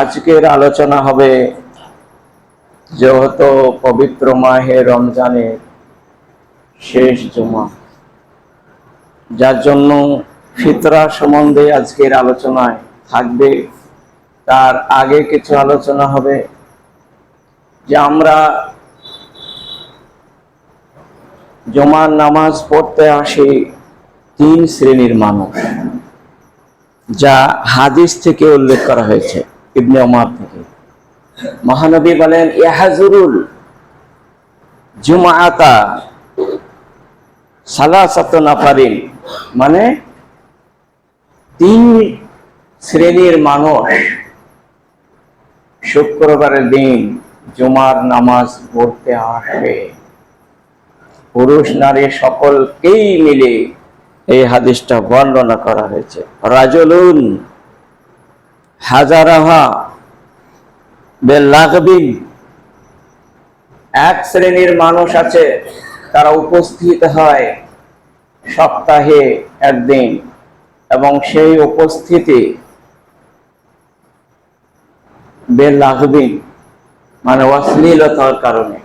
আজকের আলোচনা হবে যেহেতু পবিত্র মাহে রমজানের শেষ জমা। যার জন্য ফিতরা সম্বন্ধে আজকের আলোচনায় থাকবে। তার আগে কিছু আলোচনা হবে যে আমরা জমার নামাজ পড়তে আসি তিন শ্রেণির মানুষ, যা হাদিস থেকে উল্লেখ করা হয়েছে। ইবনে ওমর থেকে। মহানবী বলেন, ইয়াহাজুরুল জুমাআতা সালাসাত নাফারিন। মানে তিন শ্রেণির মানুষ শুক্রবারের দিন জুমার নামাজ পড়তে আসবে। পুরুষ, নারী সকলকেই মিলে এই হাদিসটা বর্ণনা করা হয়েছে। রাজলুন হাজারাহা বেলাগবিন এক শ্রেণির মানুষ আছে, তারা উপস্থিত হয় সপ্তাহে একদিন এবং সেই উপস্থিতি বেলাগবিন মানে অশ্লীলতার কারণে।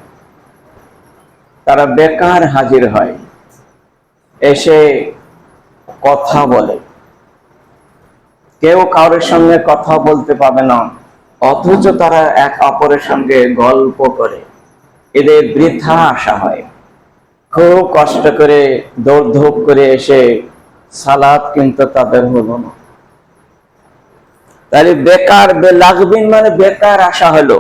তারা বেকার হাজির হয়, এসে কথা বলে। কেউ কারোর সঙ্গে কথা বলতে পাবে না, অথচ তারা এক অপরের সঙ্গে গল্প করে। এদের বৃথা আসা হয়। খুব কষ্ট করে, দৌড়ধূপ করে এসে সালাদ কিন্তু তাদের হলো না। তাহলে বেকার লাগবিন মানে বেকার আসা হলো।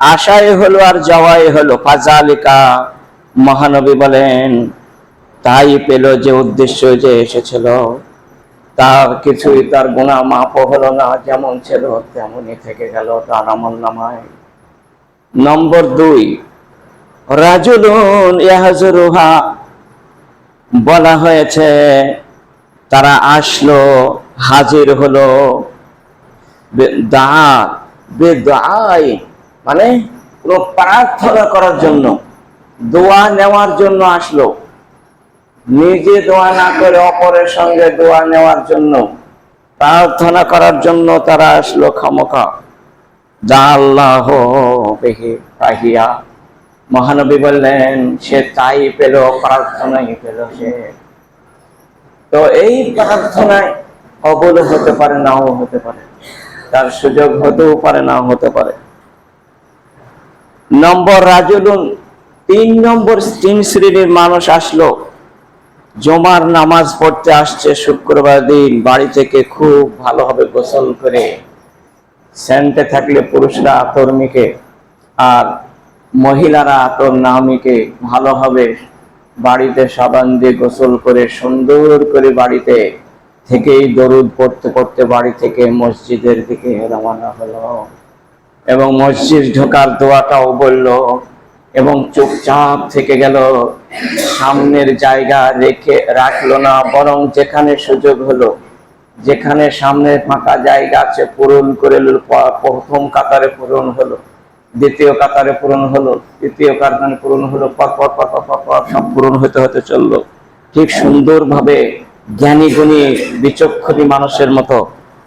আশাই হলো আর যাওয়াই হলো। ফাজালিকা মহানবী বলেন, তাই পেল যে উদ্দেশ্য যে এসেছিল। তার কিছুই তার গুণা মাপও হলো না, যেমন ছিল তেমনই থেকে গেল তার আমল নামায়। নম্বর দুই, রাজুলুন ইয়াহাজুরুহা, বলা হয়েছে তারা আসলো, হাজির হলো দা বেদাই মানে প্রার্থনা করার জন্য, দোয়া নেওয়ার জন্য আসলো। নিজে দোয়া না করে অপরের সঙ্গে দোয়া নেওয়ার জন্য, প্রার্থনা করার জন্য তারা আসলো পাহিয়া মহানবী বললেন, সে তাই পেল, প্রার্থনাই পেল সে। তো এই প্রার্থনায় কবল হতে পারে, নাও হতে পারে। তার সুযোগ হতেও পারে, নাও হতে পারে। নম্বর রাজুলুন, তিন নম্বর তিন শ্রেণির মানুষ আসলো। জমার নামাজ পড়তে আসছে শুক্রবার দিন, বাড়ি থেকে খুব ভালোভাবে গোসল করে সেন্টে থাকলে পুরুষরা আতর মিকে আর মহিলারা আতর না মিকে ভালোভাবে বাড়িতে সাবান দিয়ে গোসল করে সুন্দর করে বাড়িতে থেকেই দরুদ পড়তে পড়তে বাড়ি থেকে মসজিদের দিকে রওনা হলো। এবং মসজিদ ঢোকার দোয়াটাও বলল এবং চুপচাপ থেকে গেল। সামনের জায়গা রেখে রাখল না, বরং যেখানে সুযোগ হলো, যেখানে সামনে ফাঁকা জায়গা আছে, পূরণ করে প্রথম কাতারে পূরণ হলো, দ্বিতীয় কাতারে পূরণ হলো, তৃতীয় কাতারে পূরণ হলো পরপর পর পর পর পর পর সব পূরণ হতে হতে চলল। ঠিক সুন্দরভাবে জ্ঞানী গুণী, বিচক্ষণী মানুষের মতো,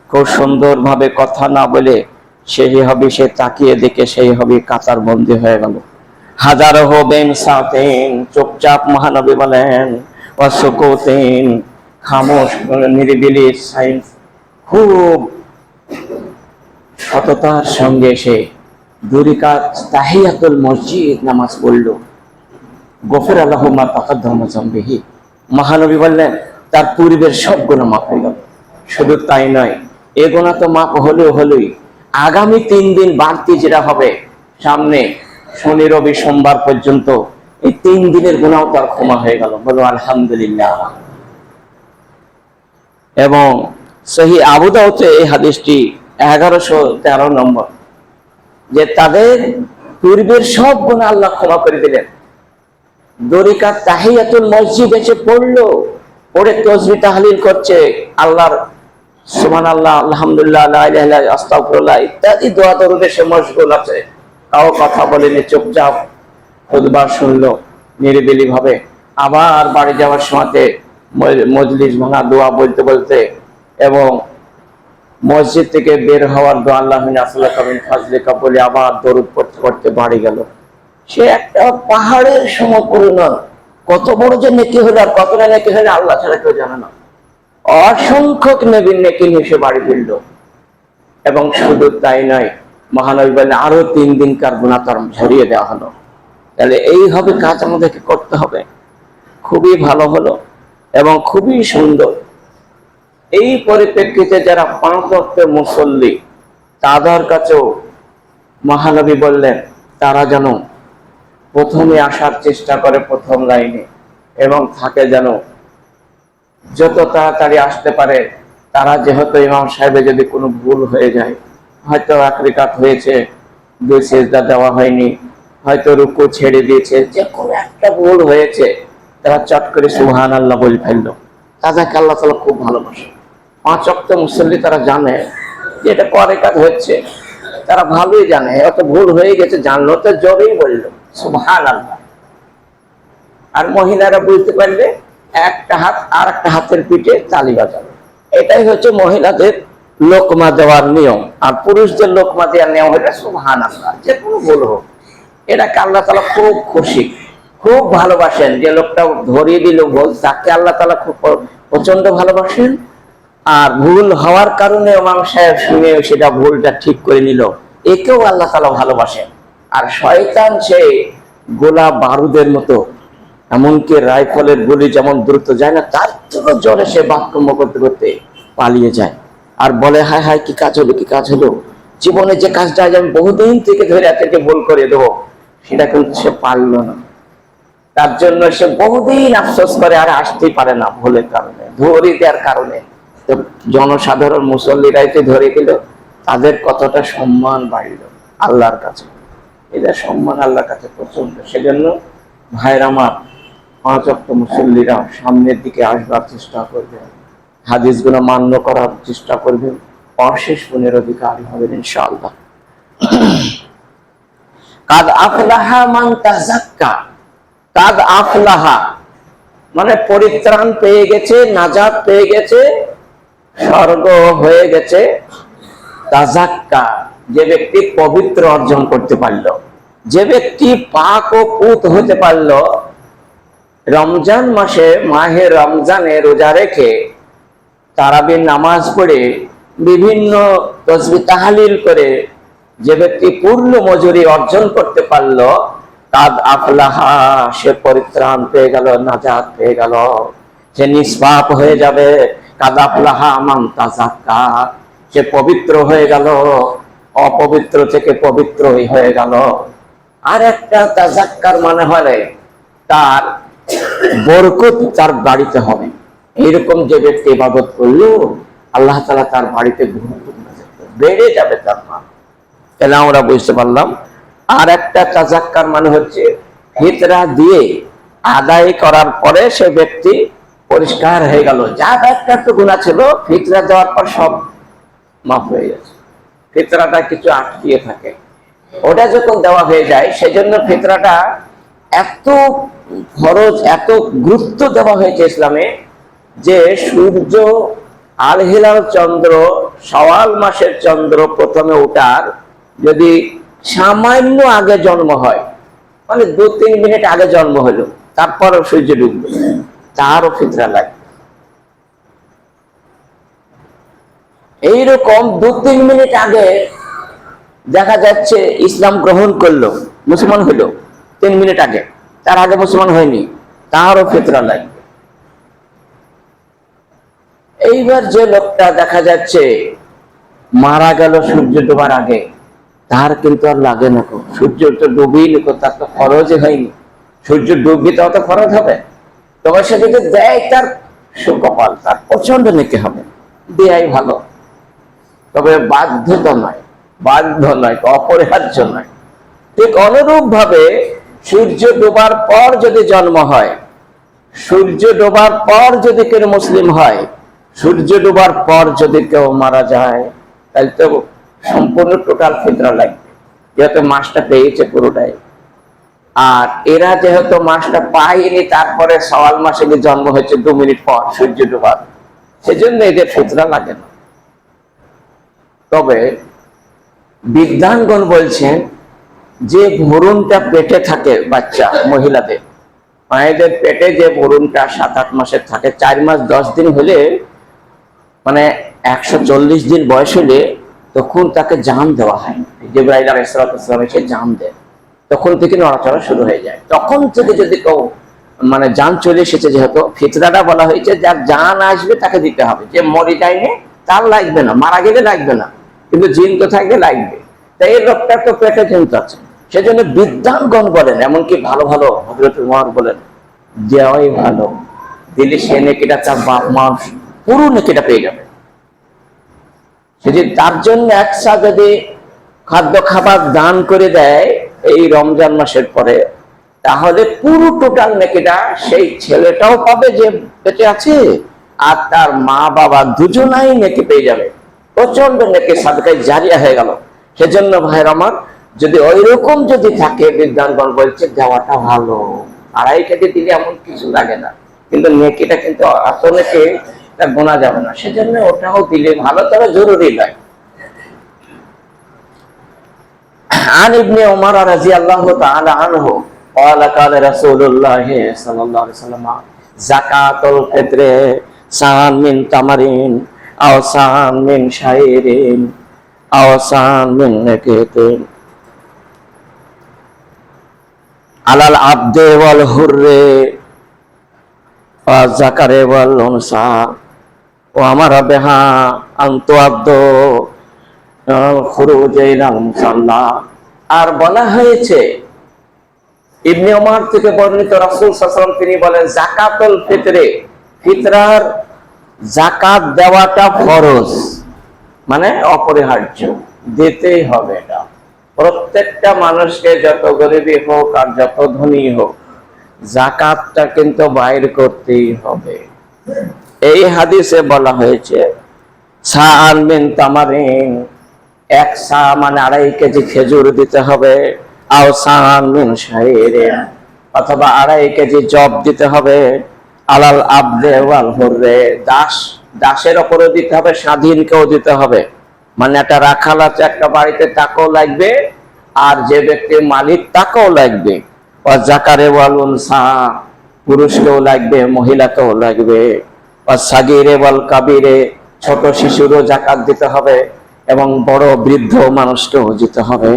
খুব সুন্দরভাবে কথা না বলে, সেই হবে সে তাকিয়ে দেখে সেই হবে কাতার বন্দী হয়ে গেল। হাজারো হবেন সাতেন চুপচাপ মহানবী বলেন, অসুকতেন, খামোশ, নিরিবিলি সাইন্স খুব সততার সঙ্গে সে দুরিকাত তাহিয়াতুল মসজিদ নামাজ পড়ল। গফির আল্লাহ মা তাকাদ্দামা জামবিহি। মহানবী বললেন, তার পূর্বের সব গুণা মাফ হয়ে গেল শুধু তাই নয়, এ গুণা তো মাপ হলেও হলোই। আগামী তিন দিন বাড়তি যেটা হবে, সামনে শনি, রবি, সোমবার পর্যন্ত এই তিন দিনের গুণাও তার ক্ষমা হয়ে গেল। বলো, আলহামদুলিল্লাহ। এবং সহি আবুদাউতে এই হাদিসটি এগারোশো তেরো নম্বর, যে তাদের পূর্বের সব গুণ আল্লাহ ক্ষমা করে দিলেন। দরিকা তাহিয়াতুল মসজিদ এসে পড়ল, পড়ে তসবি তাহলিল করছে, আল্লাহর সুমান আল্লাহ আলহামদুলিল্লাহ ইলাহা ইত্যাদি দোয়া দরুদে সে মশগুল আছে। কাউ কথা বলেনি, চুপচাপ খুতবা শুনলো নিরিবিলি ভাবে আবার বাড়ি যাওয়ার সময়তে মজলিস ভাঙা দোয়া বলতে বলতে এবং মসজিদ থেকে বের হওয়ার দো আল্লাহ আসলে কামিন ফাজলিকা বলে আবার দরুদ পড়তে পড়তে বাড়ি গেল। সে একটা পাহাড়ের সমপরিমাণ কত বড় যে নেকি হলো আর কতটা নেকি হলে আল্লাহ ছাড়া কেউ জানে না। অসংখ্যক নবীন নেকি নিয়ে সে বাড়ি ফিরল। এবং শুধু তাই নয় মহানবী বলে আরও তিন দিন কার ঝরিয়ে দেওয়া হলো। তাহলে এইভাবে কাজ আমাদেরকে করতে হবে। খুবই ভালো হলো এবং খুবই সুন্দর। এই পরিপ্রেক্ষিতে যারা পাঁচ মুসল্লি, তাদের কাছেও মহানবী বললেন, তারা যেন প্রথমে আসার চেষ্টা করে প্রথম লাইনে এবং থাকে যেন যত তাড়াতাড়ি আসতে পারে, তারা যেহেতু ইমাম সাহেবের যদি কোনো ভুল হয়ে যায় হয়তো এক রেখাত হয়েছে, দুই সেজদা দেওয়া হয়নি, হয়তো রুকু ছেড়ে দিয়েছে, যে কোনো একটা ভুল হয়েছে, তারা চট করে সুহান আল্লাহ বলে ফেলল। তাদেরকে আল্লাহ তালা খুব ভালোবাসে। পাঁচ অক্ট মুসল্লি তারা জানে যে এটা পরে কাজ হচ্ছে। তারা ভালোই জানে অত ভুল হয়ে গেছে, জানলো তো জোরেই বলল সুহান আল্লাহ আর মহিলারা বুঝতে পারলে একটা হাত আর একটা হাতের পিঠে তালি বাজাবে এটাই হচ্ছে মহিলাদের লোকমা দেওয়ার নিয়ম। আর পুরুষদের লোকমা দেওয়ার নিয়ম হচ্ছে সুহান আল্লাহ যে কোনো ভুল হোক। এটাকে আল্লাহ তালা খুব খুশি, খুব ভালোবাসেন। যে লোকটা ধরিয়ে দিল ভুল, তাকে আল্লাহ তালা খুব প্রচণ্ড ভালোবাসেন। আর ভুল হওয়ার কারণে ইমাম সাহেব শুনে সেটা ভুলটা ঠিক করে নিল। একেও আল্লাহ তালা ভালোবাসেন। আর শয়তান সে গোলা বারুদের মতো, এমনকি রাইফলের গুলি যেমন দ্রুত যায় না, তার থেকেও জোরে সে বাক্যম্য করতে করতে পালিয়ে যায়। আর বলে, হায় হায়, কি কাজ হলো, কি কাজ হলো? জীবনে যে কাজটা আজ আমি বহুদিন থেকে ধরে একে ভুল করে দেবো, সেটা কিন্তু সে পারল না। তার জন্য সে বহুদিন আফসোস করে, আর আসতেই পারে না ভুলের কারণে, ধরে দেওয়ার কারণে। তো জনসাধারণ, মুসল্লিরাই তো ধরে গেল তাদের কতটা সম্মান বাড়িল আল্লাহর কাছে। এদের সম্মান আল্লাহর কাছে প্রচণ্ড সেজন্য ভাইয়ের আমার পাঁচ অক্ট মুসল্লিরা সামনের দিকে আসবার চেষ্টা করবে হাদিসগুলো মান্য করার চেষ্টা করবেন। অশেষ গুণের অধিকারী হবেন ইনশাআল্লাহ। কাদ আফলাহা মান তাজাক্কা কাদ আফলাহা। মানে পরিত্রাণ পেয়ে গেছে, নাজাত পেয়ে গেছে, স্বর্গ হয়ে গেছে। তাজাক্কা যে ব্যক্তি পবিত্র অর্জন করতে পারল। যে ব্যক্তি পাক ও পুত হতে পারল, রমজান মাসে, মাহে রমজানে রোজা রেখে তারাবির নামাজ পড়ে বিভিন্ন তসবি তাহালিল করে যে ব্যক্তি পূর্ণ মজুরি অর্জন করতে পারল কাদ আফলাহা, সে পরিত্রাণ পেয়ে গেল, নাজাত পেয়ে গেল। সে নিষ্পাপ হয়ে যাবে, কাদ আফলাহা মান তাজাক্কা সে পবিত্র হয়ে গেল, অপবিত্র থেকে পবিত্রই হয়ে গেল। আর একটা তাজাক্কার মানে হলে তার বরকত তার বাড়িতে হবে। এইরকম যে ব্যক্তি ইবাদত করল, আল্লাহ তালা তার বাড়িতে বেড়ে যাবে তার মা। তাহলে আমরা বুঝতে পারলাম? আর একটা তাজাক্কার মানে হচ্ছে, ফিতরা দিয়ে আদায় করার পরে সে ব্যক্তি পরিষ্কার হয়ে গেল। যা একটা একটু গুণা ছিল, ফিতরা দেওয়ার পর সব মাফ হয়ে গেছে। ফিতরাটা কিছু আটকিয়ে থাকে। ওটা যখন দেওয়া হয়ে যায়, সেজন্য ফিতরাটা এত খরচ, এত গুরুত্ব দেওয়া হয়েছে ইসলামে যে সূর্য আল হিলাল চন্দ্র, সওয়াল মাসের চন্দ্র প্রথমে ওঠার, যদি সামান্য আগে জন্ম হয় মানে দু, তিন মিনিট আগে জন্ম হলো, তারপরও সূর্য ডুববে, তারও ফিতরা লাগে এইরকম দু, তিন মিনিট আগে দেখা যাচ্ছে ইসলাম গ্রহণ করল, মুসলমান হইল তিন মিনিট আগে, তার আগে মুসলমান হয়নি, তারও ফিতরা লাগবে। এইবার যে লোকটা দেখা যাচ্ছে, মারা গেল সূর্য ডোবার আগে। তার কিন্তু আর লাগে না সূর্য তো ডুবেই নিকো তার তো খরচই হয়নি। সূর্য ডুববি তো খরচ হবে। তবে সে যদি দেয় তার সুকপাল, তার প্রচণ্ড নিতে হবে? দেয়াই ভালো। তবে বাধ্যতা নয়, বাধ্য নয়, অপরিহার্য নয়। ঠিক অনুরূপ ভাবে সূর্য ডোবার পর যদি জন্ম হয়, সূর্য ডোবার পর যদি কেউ মুসলিম হয় সূর্য ডোবার পর যদি কেউ মারা যায়, তাহলে তো সম্পূর্ণ টোটাল ফিতরা লাগবে। যেহেতু মাসটা পেয়েছে পুরোটাই। আর এরা যেহেতু মাসটা পায়নি, তারপরে সওয়াল মাসে জন্ম হয়েছে দু মিনিট পর সূর্য ডোবার, সেজন্য এদের ফিতরা লাগে না। তবে বিদ্যাঙ্গন বলছেন, যে ভরুনটা পেটে থাকে বাচ্চা, মহিলাদের, মায়েদের পেটে যে ভরুনটা সাত আট মাসের থাকে, চার মাস দশ দিন হলে মানে একশো চল্লিশ দিন বয়স হলে তখন তাকে জান দেওয়া হয়। জিব্রাইল আলাইসালাম এসে জান দেয়। তখন থেকে নড়াচড়া শুরু হয়ে যায়। তখন থেকে যদি কেউ মানে জান চলে এসেছে যেহেতু ফিতরাটা বলা হয়েছে, যার জান আসবে তাকে দিতে হবে। যে মরে যায়নি, তার লাগবে না। মারা গেলে লাগবে না। কিন্তু জিন তো থাকবে লাগবে। তাই এই লোকটা তো পেটে কিন্তু আছে। সেজন্য বিদ্যাঙ্গন বলেন, এমনকি ভালো ভালো হজরত উমর বলেন, দেওয়াই ভালো। দিলে সে নেকিটা তার বাপ মা পুরো নেকিটা পেয়ে যাবে। যদি তার জন্য একসা যদি খাদ্য খাবার দান করে দেয় এই রমজান মাসের পরে, তাহলে পুরো টোটাল নেকিটা সেই ছেলেটাও পাবে যে বেঁচে আছে, আর তার মা বাবা দুজনাই নেকি পেয়ে যাবে। প্রচণ্ড নেকি সাদকায় জারিয়া হয়ে গেল। সেজন্য ভাইয়ের আমার, যদি ওই রকম যদি থাকে বিদ্যানগণ বলছে, দেওয়াটা ভালো। আড়াই কেজি দিলে এমন কিছু লাগে না। কিন্তু নেকিটা কিন্তু আসলে গোনা যাবে না সেজন্য ওটাও দিলে ভালো তবে জরুরি নয় عن ابن عمر رضي الله تعالى عنه قال قال رسول الله صلى الله عليه وسلم زكاة الفطر سان من تمرين أو سان من شعير أو سان من نكيت على العبد والحر والذكر ও আমার বেহা আন্ত আব্দ আর বলা হয়েছে, ইবনে ওমার থেকে বর্ণিত রাসুল সাসলাম তিনি বলেন, জাকাতল ফিতরে, ফিতরার জাকাত দেওয়াটা ফরজ মানে অপরিহার্য দিতে হবে না প্রত্যেকটা মানুষকে যত গরিবী হোক আর যত ধনী হোক, জাকাতটা কিন্তু বাইর করতেই হবে। এই হাদিসে বলা হয়েছে, সাআন মিন তামারিন, এক সা মানে আড়াই কেজি খেজুর দিতে হবে, আও সান মিন শাইরিন, অথবা আড়াই কেজি জব দিতে হবে, আলাল আবদে ওয়াল দাস, দাসের ওপরও দিতে হবে, স্বাধীনকেও দিতে হবে। মানে একটা রাখাল আছে, একটা বাড়িতে তাকেও লাগবে, আর যে ব্যক্তির মালিক তাকেও লাগবে। জাকারে ওয়াল উনসা পুরুষকেও লাগবে, মহিলাকেও লাগবে। সাগিরে ওয়াল কাবিরে ছোট শিশুরও জাকাত দিতে হবে এবং বড় বৃদ্ধ মানুষকেও দিতে হবে।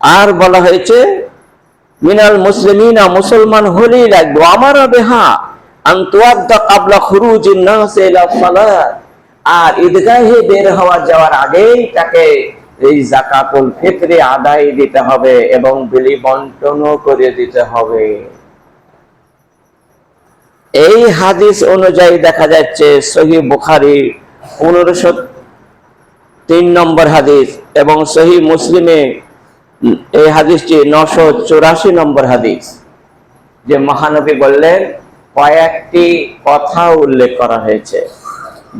আর বলা হয়েছে, মিনাল মুসলিমিনা মুসলমান হলেই লাগবে। আমার বেহা আর ঈদগাহে বের হওয়া যাওয়ার আগেই তাকে এই জাকাতুল ফিতরে আদায় দিতে হবে এবং বিলি বন্টনও করে দিতে হবে। এই হাদিস অনুযায়ী দেখা যাচ্ছে সহি বুখারি পনেরোশো তিন নম্বর হাদিস এবং সহি মুসলিমে এই হাদিসটি নশো চৌরাশি নম্বর হাদিস, যে মহানবী বললেন, কয়েকটি কথা উল্লেখ করা হয়েছে,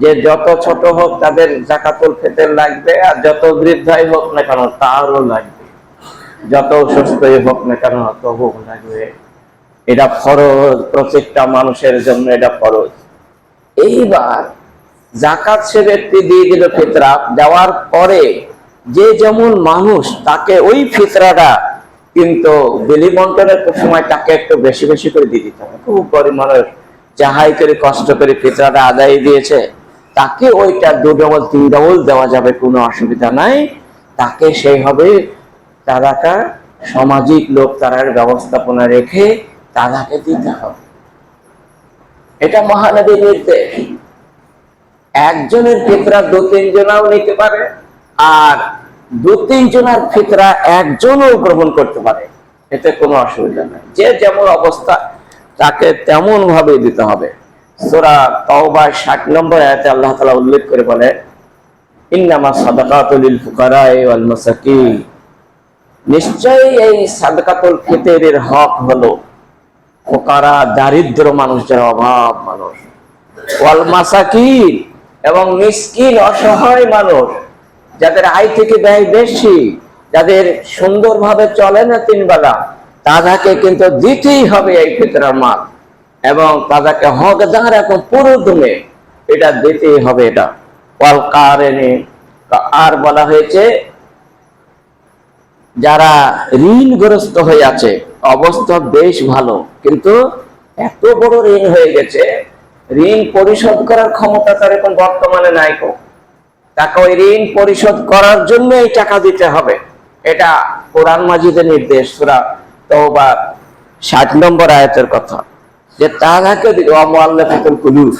যে যত ছোট হোক তাদের জাকাতুল ফেতের লাগবে আর যত বৃদ্ধাই হোক না কেন তারও লাগবে। যত সুস্থই হোক না কেন তবু লাগবে। এটা ফরজ, প্রত্যেকটা মানুষের জন্য এটা ফরজ। এইবার জাকাত সে ব্যক্তি দিয়ে দিল ফিতরা, দেওয়ার পরে যে যেমন মানুষ তাকে ওই ফিতরাটা কিন্তু বেলি বন্টনের সময় তাকে একটু বেশি বেশি করে দিয়ে দিতে হবে। খুব গরিব মানুষ যাহাই করে কষ্ট করে ফিতরাটা আদায় দিয়েছে, তাকে ওইটা দু ডবল, তিন ডবল দেওয়া যাবে, কোনো অসুবিধা নাই। তাকে সেই হবে তারাটা সামাজিক লোক তারার ব্যবস্থাপনা রেখে তারাকে দিতে হবে। এটা মহানবীর নির্দেশ। একজনের ফিতরা দু তিনজনাও নিতে পারে, আর দু তিনজনের ফিতরা একজনও গ্রহণ করতে পারে। এতে কোনো অসুবিধা নেই। যে যেমন অবস্থা, তাকে তেমন ভাবে দিতে হবে। সোরা তওবা ষাট নম্বর আয়াতে আল্লাহ তাআলা উল্লেখ করে বলে, ইন্নামা সাদাকাতুল ফুকারায়ে ওয়াল মাসাকিন। নিশ্চয়ই এই সাদকাতুল ফিতরের হক হলো ফোকারা, দারিদ্র মানুষ যারা অভাব মানুষ। এবং মিসকিন, অসহায় মানুষ, যাদের আয় থেকে ব্যয় বেশি, যাদের সুন্দরভাবে চলে না তিন বেলা তাদেরকে কিন্তু দিতেই হবে এই ফিতরার মাল। এবং তাদেরকে হকদার এখন পুরো দমে এটা দিতেই হবে এটা। ওয়াল কারেনে আর বলা হয়েছে, যারা ঋণগ্রস্ত হয়ে আছে অবস্থা বেশ ভালো। কিন্তু এত বড় ঋণ হয়ে গেছে, ঋণ পরিশোধ করার ক্ষমতা তার এখন বর্তমানে নাই কো। তাকে ওই ঋণ পরিশোধ করার জন্য এই টাকা দিতে হবে। এটা কোরআন মাজিদের নির্দেশ, সুরা তওবা ষাট নম্বর আয়াতের কথা। যে তাহাকে অমুয়াল্লাফাতুল কুলুব,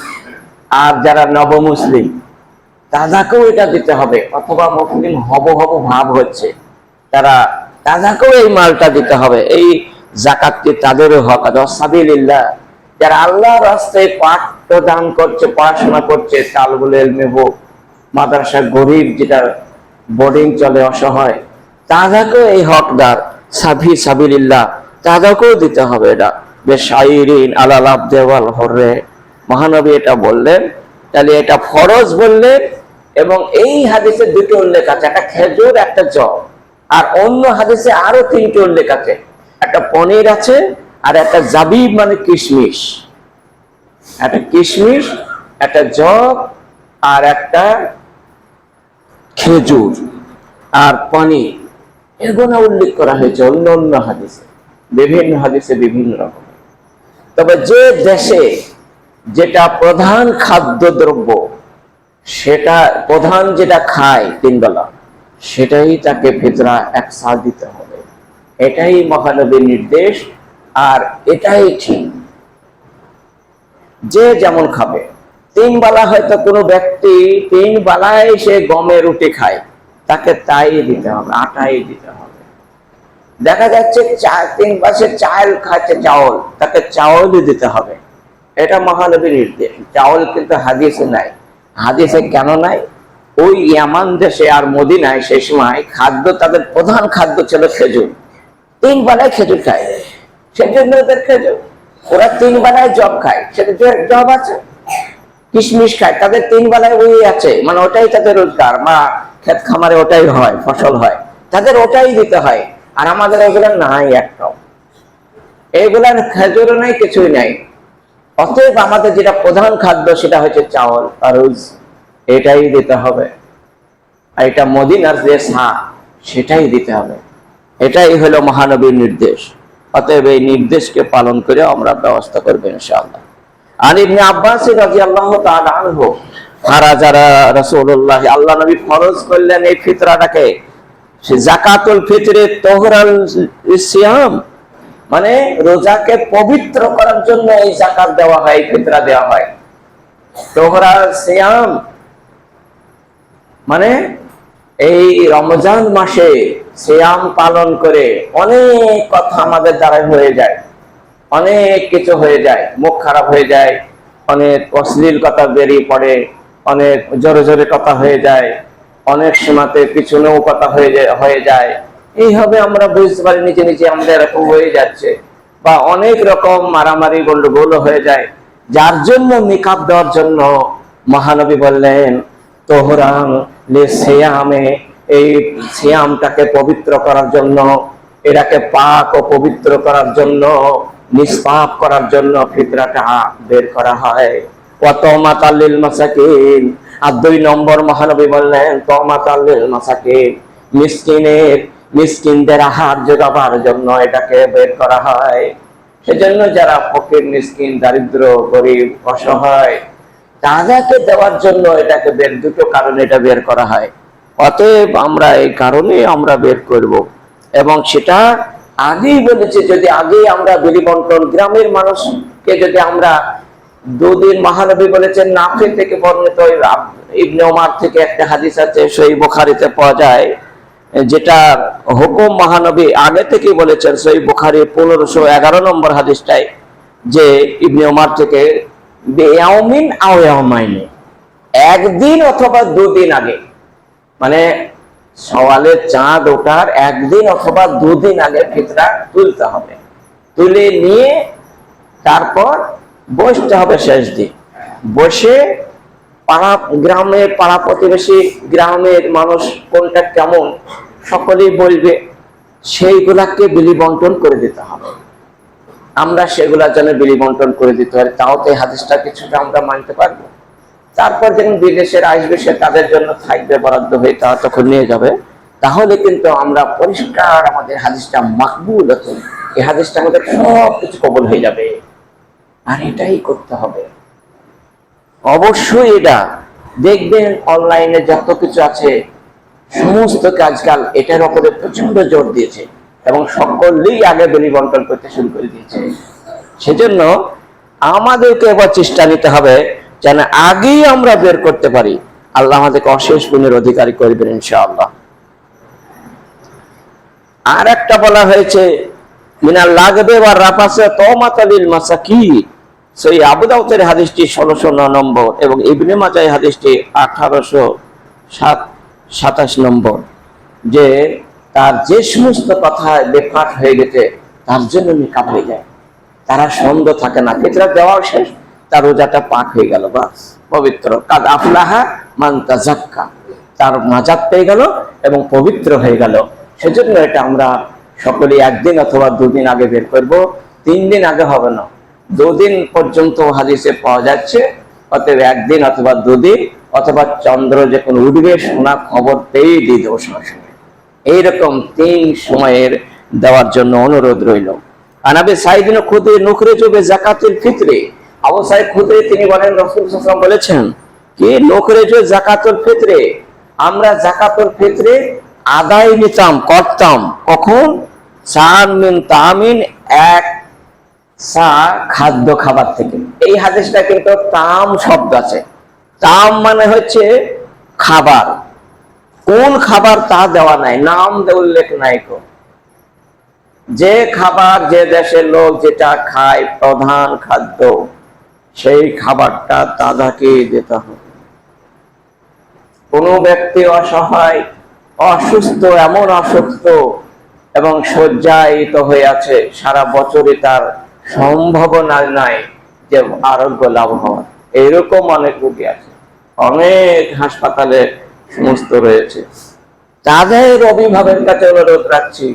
আর যারা নব মুসলিম তাদেরকেও এটা দিতে হবে। অথবা মুসলিম হব হব ভাব হচ্ছে। তারা তাদেরকেও এই মালটা দিতে হবে। এই জাকাতটি তাদেরও হক সাবিলিল্লাহ যারা আল্লাহ রাস্তায় পাঠ দান করছে, পড়াশোনা করছে, তালবুল এলমে হোক, মাদ্রাসা গরিব যেটা বোর্ডিং চলে, অসহায়, তাদেরকেও এই হকদার। সাবি সাবিলিল্লাহ, তাদেরকেও দিতে হবে এটা। বেশ আইরিন আলালাব দেওয়াল হরে মহানবী এটা বললেন। তাহলে এটা ফরজ বললেন এবং এই হাদিসে দুটো উল্লেখ আছে। একটা খেজুর, একটা জব। আর অন্য হাদিসে আরও তিনটে উল্লেখ আছে। একটা পনির আছে আর একটা জাবিব মানে কিশমিশ। একটা কিশমিশ, একটা জব আর একটা খেজুর আর পনির। এগুলো উল্লেখ করা হয়েছে অন্য অন্য হাদিসে। বিভিন্ন হাদিসে বিভিন্ন রকম। তবে যে দেশে যেটা প্রধান খাদ্যদ্রব্য, সেটা প্রধান যেটা খায় তিন বেলা। সেটাই তাকে ফিতরা একসা দিতে হবে। এটাই মহানবীর নির্দেশ, আর এটাই ঠিক। যে যেমন খাবে, তিন বেলা হয়তো কোনো ব্যক্তি তিন বেলায় সে গমে রুটি খায়, তাকে তাই দিতে হবে, আটাই দিতে হবে। দেখা যাচ্ছে তিন পাশে চাল খাচ্ছে চাউল, তাকে চাউলই দিতে হবে। এটা মহানবীর নির্দেশ। চাউল কিন্তু হাদিসে নাই। হাদিসে কেন নাই? ওই ইয়ামান দেশে আর মদিনায় সেই সময় খাদ্য তাদের প্রধান খাদ্য ছিল খেজুর। তিন বেলায় খেজুর খায়। সেজন্য খেজুর। ওরা তিন বেলায় জব খায়। সেটা জব আছে? কিশমিশ খায়। তাদের তিন বেলায় ওই আছে। মানে ওটাই তাদের রোজগার। মা, ক্ষেত খামারে ওটাই হয়, ফসল হয়। তাদের ওটাই দিতে হয়। আর আমাদের ওগুলো নাই একটাও। এইগুলার খেজুরও নাই, কিছুই নাই। অতএব আমাদের যেটা প্রধান খাদ্য সেটা হচ্ছে চাউল আর রুজ এটাই দিতে হবে। আর এটা মদিনার যে সা সেটাই দিতে হবে। এটাই হলো মহানবীর নির্দেশ। অতএব এই নির্দেশকে পালন করে আমরা ব্যবস্থা করব ইনশাআল্লাহ। আর ইবনে আব্বাস রাদিয়াল্লাহু তাআলা আনহু ফারাজারা রাসূলুল্লাহ, আল্লাহ নবী ফরজ করলেন এই ফিতরাটাকে, সে জাকাতুল ফিতরে তোহরাল সিয়াম মানে রোজাকে পবিত্র করার জন্য এই জাকাত দেওয়া হয়, ফিতরা দেওয়া হয়। তোহরাল সিয়াম মানে এই রমজান মাসে সিয়াম পালন করে অনেক কথা আমাদের দ্বারা হয়ে যায়। অনেক কিছু হয়ে যায়। মুখ খারাপ হয়ে যায়, অনেক অশ্লীল কথা বেরিয়ে পড়ে, অনেক জোরে জোরে কথা হয়ে যায়, অনেক সীমাতে পিছনেও কথা হয়ে যায় হয়ে যায়। এইভাবে আমরা বুঝতে পারি নিচে নিচে আমাদের এরকম হয়ে যাচ্ছে বা অনেক রকম মারামারি গন্ডগোল হয়ে যায়। যার জন্য নিকাব দেওয়ার জন্য মহানবী বললেন, তোহরাং সিয়ামে, এই সিয়ামটাকে পবিত্র করার জন্য, এটাকে পাক ও পবিত্র করার জন্য, নিষ্পাপ করার জন্য ফিতরাটা বের করা হয়। আর দুই নম্বর মহানবী জন্য এটাকে বের করা হয়। সেজন্য যারা ফকির দারিদ্র, গরিব, অসহায় তাদেরকে দেওয়ার জন্য এটাকে বের, দুটো কারণে এটা বের করা হয়। অতএব আমরা এই কারণে আমরা বের করব। এবং সেটা আগেই বলেছে, যদি আগেই আমরা বিলিবন্টন গ্রামের মানুষকে যদি আমরা দুদিন মহানবী বলেছেন নাফে থেকে বর্ণিত ইবনে ওমার থেকে একটা হাদিস আছে সেই বুখারিতে পাওয়া যায়, যেটা হুকুম মহানবী আগে থেকে বলেছেন সেই বুখারি পনেরোশো এগারো নম্বর হাদিসটাই, যে ইবনে ওমার থেকে একদিন অথবা দুদিন আগে। মানে সওয়ালের চাঁদ ওঠার একদিন অথবা দুদিন আগে ফিতরা তুলতে হবে। তুলে নিয়ে তারপর বসতে হবে শেষ দিন। বসে পাড়া গ্রামের পাড়া প্রতিবেশী গ্রামের মানুষ কোনটা কেমন, সকলেই বলবে, সেইগুলাকে বিলি বন্টন করে দিতে হবে। আমরা সেগুলা যেন বিলি বন্টন করে দিতে পারি। তাও তো এই হাদিসটা কিছুটা আমরা মানতে পারব। তারপর যখন বিদেশের আসবে, সে তাদের জন্য থাকবে, বরাদ্দ হয়ে তারা তখন নিয়ে যাবে। তাহলে কিন্তু আমরা পরিষ্কার আমাদের হাদিসটা মাকবুল হতো এই হাদিসটা আমাদের সব কিছু কবল হয়ে যাবে। আর এটাই করতে হবে। অবশ্যই এটা। দেখবেন অনলাইনে যত কিছু আছে, সমস্ত আজকাল এটার উপরে প্রচণ্ড জোর দিয়েছে। এবং সকলেই আগে বেলি বন্টন করতে শুরু করে দিয়েছে। সেজন্য আমাদেরকে এবার চেষ্টা নিতে হবে যেন আগেই আমরা বের করতে পারি। আল্লাহ আমাদেরকে অশেষ গুণের অধিকারী করবেন ইনশাআল্লাহ। আর একটা বলা হয়েছে, মিনাল লাগবে বা রাপাসে তমাতালিল মাসাকি। সেই আবুদাউতের হাদিসটি ষোলোশো ন নম্বর এবং ইবনে মাজাই হাদিসটি আঠারোশো সাত, সাতাশ নম্বর, যে তার যে সমস্ত কথা বেফাট হয়ে গেছে, তার জন্য নিকাপ হয়ে যায়। তারা সন্দ থাকে না, ফিতরা দেওয়াও শেষ, তার রোজাটা পাক হয়ে গেল বা পবিত্র। কাদ আফলাহা মান তাজাক্কা তার মাজাত পেয়ে গেল এবং পবিত্র হয়ে গেল। সেজন্য এটা আমরা সকলে একদিন অথবা দুদিন আগে বের করব। তিন দিন আগে হবে না। দুদিন পর্যন্ত হাদিসে পাওয়া যাচ্ছে, অতএব একদিন অথবা দুদিন, অথবা চন্দ্র যখন উঠবে সোনা খবর পেয়েই দিয়ে দেবো সরাসরি এইরকম তিন সময়ের দেওয়ার জন্য অনুরোধ রইল। আনাবে সাইদিন খুদে নুখরে চোবে জাকাতুল ফিতরে। আবু খুদে তিনি বলেন, রসুল বলেছেন কি নুখরে চো জাকাতুল ফিতরে, আমরা জাকাতুল ফিতরে আদায় নিতাম, করতাম। কখন? চার মিন তামিন, এক সা খাদ্য খাবার থেকে। এই হাদিসটা কিন্তু তাম শব্দ আছে। তাম মানে হচ্ছে খাবার। কোন খাবার তা দেওয়া নাই, নাম উল্লেখ নাই কো। যে খাবার যে দেশের লোক যেটা খায় প্রধান খাদ্য, সেই খাবারটা তাদাকে দিতে হবে। কোন ব্যক্তি অসহায়, অসুস্থ, এমন অসুস্থ এবং শয্যায়িত হয়ে আছে, সারা বছরে তার সম্ভাবনা নাই যে আরোগ্য লাভ হওয়ার। এইরকম অনেক রোগী আছে। অনেক হাসপাতালে সমস্ত রয়েছে। তাদের অভিভাবের কাছে অনুরোধ রাখছি,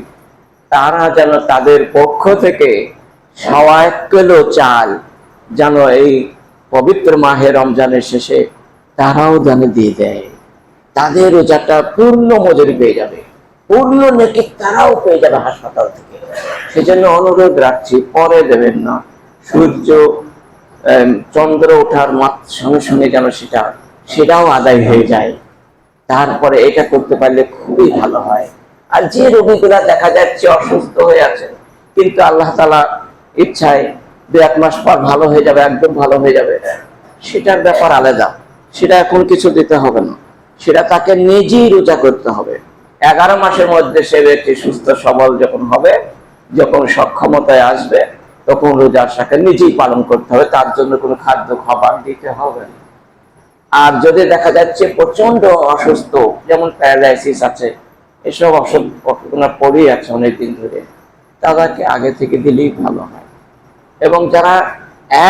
তারা যেন তাদের পক্ষ থেকে কিলো চাল যেন এই পবিত্র মাহে রমজানের শেষে তারাও যেন দিয়ে দেয়। তাদের রোজাটা পূর্ণ মজুরি পেয়ে যাবে, পূর্ণ নাকি তারাও পেয়ে যাবে হাসপাতাল থেকে। সেজন্য অনুরোধ রাখছি, পরে দেবেন না। সূর্য চন্দ্র ওঠার মাত্র সঙ্গে সঙ্গে যেন সেটা, সেটাও আদায় হয়ে যায়। তারপরে এটা করতে পারলে খুবই ভালো হয়। আর যে রোগীগুলা দেখা যাচ্ছে অসুস্থ হয়ে আছে, কিন্তু আল্লাহ তালা ইচ্ছায় দু এক মাস পর ভালো হয়ে যাবে, একদম ভালো হয়ে যাবে। সেটার ব্যাপার আলাদা। সেটা এখন কিছু দিতে হবে না। সেটা তাকে নিজেই রোজা করতে হবে। এগারো মাসের মধ্যে সে ব্যক্তি সুস্থ, সবল যখন হবে, যখন সক্ষমতায় আসবে, তখন রোজার সাথে নিজেই পালন করতে হবে। তার জন্য কোনো খাদ্য খাবার দিতে হবে না। আর যদি দেখা যাচ্ছে প্রচণ্ড অসুস্থ, যেমন প্যারালাইসিস আছে, এসব অসুখ পড়েই আছে অনেকদিন ধরে, তাদেরকে আগে থেকে দিলেই ভালো হয়। এবং যারা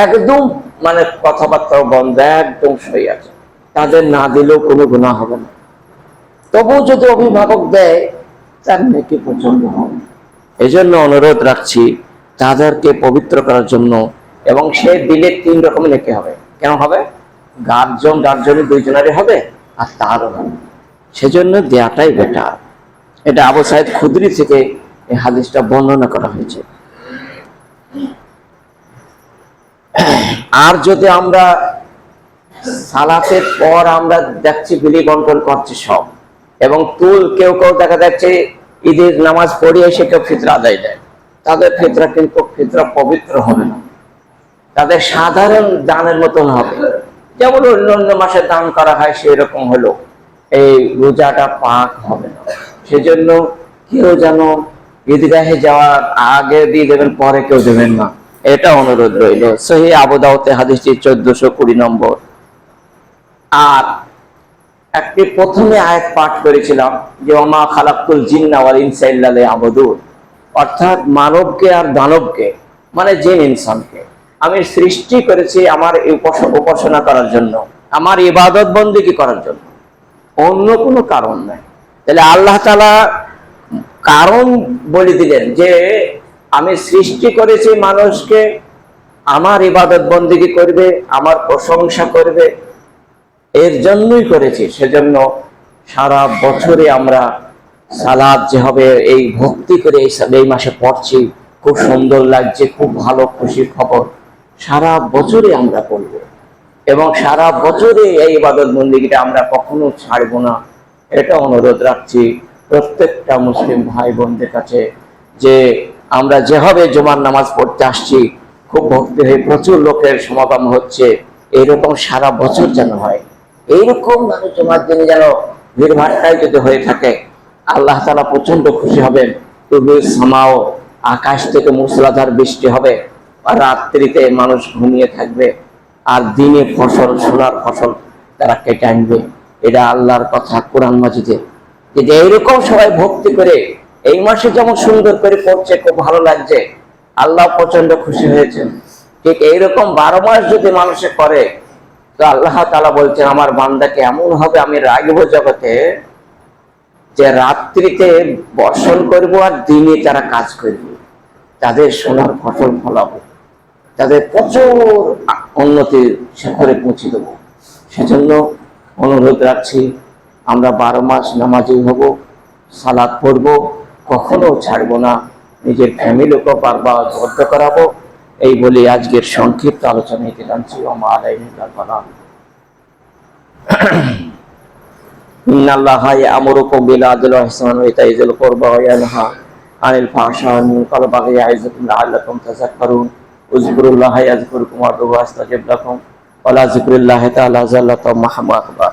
একদম মানে কথাবার্তা বন্ধ, একদম সই আছে, তাদের না দিলেও কোনো গুণা হবে না। তবুও যদি অভিভাবক দেয়, তার নাকি পছন্দ হবে। এই জন্য অনুরোধ রাখছি, তাদেরকে পবিত্র করার জন্য, এবং সে দিলে তিন রকম নেকি হবে। কেন হবে? গার্জন গার্জনে দুইজনেরই হবে, আর তারও হবে। সেজন্য দেয়াটাই বেটার এটা আবু সাইদ খুদরি থেকে এই হাদিসটা বর্ণনা করা হয়েছে। আর যদি আমরা সালাতের পর আমরা দেখছি বিলি বন্টন করছে সব, এবং তুল কেউ কেউ দেখা যাচ্ছে ঈদের নামাজ পড়িয়ে এসে কেউ ফিতরা আদায় দেয়, তাদের ফিতরা কিন্তু ফিতরা পবিত্র হবে না। তাদের সাধারণ দানের মতন হবে। যেমন অন্য অন্য মাসে দান করা হয় সেই রকম হলো। এই রোজাটা পাক হবে না। সেজন্য কেউ যেন ঈদগাহে যাওয়ার আগে দিয়ে দেবেন, পরে কেউ দেবেন না। এটা অনুরোধ রইল। সহি আবুদাউতে হাদিসটি চোদ্দশো কুড়ি নম্বর। আর একটি প্রথমে আয়াত পাঠ করেছিলাম যে, ওমা খালাকুল জিন্না ওয়াল ইনসা ইল্লা লিয়াবুদুন। অর্থাৎ মানবকে আর দানবকে মানে জিন ইনসানকে। আমি সৃষ্টি করেছি আমার উপাসনা করার জন্য, আমার ইবাদত বন্দিকে করার জন্য? অন্য কোনো কারণ নাই। তাহলে আল্লাহ তালা কারণ বলে দিলেন যে, আমি সৃষ্টি করেছি মানুষকে, আমার ইবাদত বন্দিগি করবে? আমার প্রশংসা করবে? এর জন্যই করেছি। সেজন্য সারা বছরে আমরা সালাদ যে হবে এই ভক্তি করে এই মাসে পড়ছি, খুব সুন্দর লাগছে, খুব ভালো, খুশির খবর। সারা বছরে আমরা করব এবং সারা বছরে এই ইবাদত বন্দিগিটা আমরা কখনো ছাড়বো না। এটা অনুরোধ রাখছি প্রত্যেকটা মুসলিম ভাই বোনদের কাছে যে আমরা যেভাবে জুমার নামাজ পড়তে আসছি, খুব ভক্তি হয়ে প্রচুর লোকের সমাগম হচ্ছে, এরকম সারা বছর যেন হয়। এইরকম মানে জুমার দিনে যেন ভিড়ভাড়টাই যদি হয়ে থাকে, আল্লাহ তালা প্রচণ্ড খুশি হবেন। তুমি সামাও আকাশ থেকে মুসলাধার বৃষ্টি হবে। রাত্রিতে মানুষ ঘুমিয়ে থাকবে আর দিনে ফসল, সোনার ফসল তারা কেটে আনবে। এটা আল্লাহর কথা কোরআন মাজিদে। যে এইরকম সবাই ভক্তি করে, এই মাসে যেমন সুন্দর করে পড়ছে খুব ভালো লাগছে, আল্লাহ প্রচণ্ড খুশি হয়েছেন ঠিক এইরকম বারো মাস যদি মানুষে করে, তো আল্লাহ তালা বলছেন, আমার বান্দাকে এমন হবে, আমি রাখব জগতে যে রাত্রিতে বর্ষণ করব আর দিনে তারা কাজ করবে। তাদের সোনার ফসল ফলাবো। তাদের প্রচুর উন্নতির শিখরে পৌঁছে দেব। সেজন্য অনুরোধ রাখছি, আমরা বারো মাস নামাজি হব সালাদ পড়ব, কখনো ছাড়ব না, নিজের ফ্যামিলিকেও বারবার বদ্ধ করাবো এই বলে আজকের সংক্ষিপ্ত আলোচনা এতে আনছি ওমা আলাইহিকালাম ইন্নাল্লাহা ইয়ামুরুকুম উজকুরুল্লাহ আজকুর কুমার দুবাস্তাজিব লাকুম। ওয়ালা জিকরুল্লাহ তাআলা জাল্লাতু মাহমা আকবার।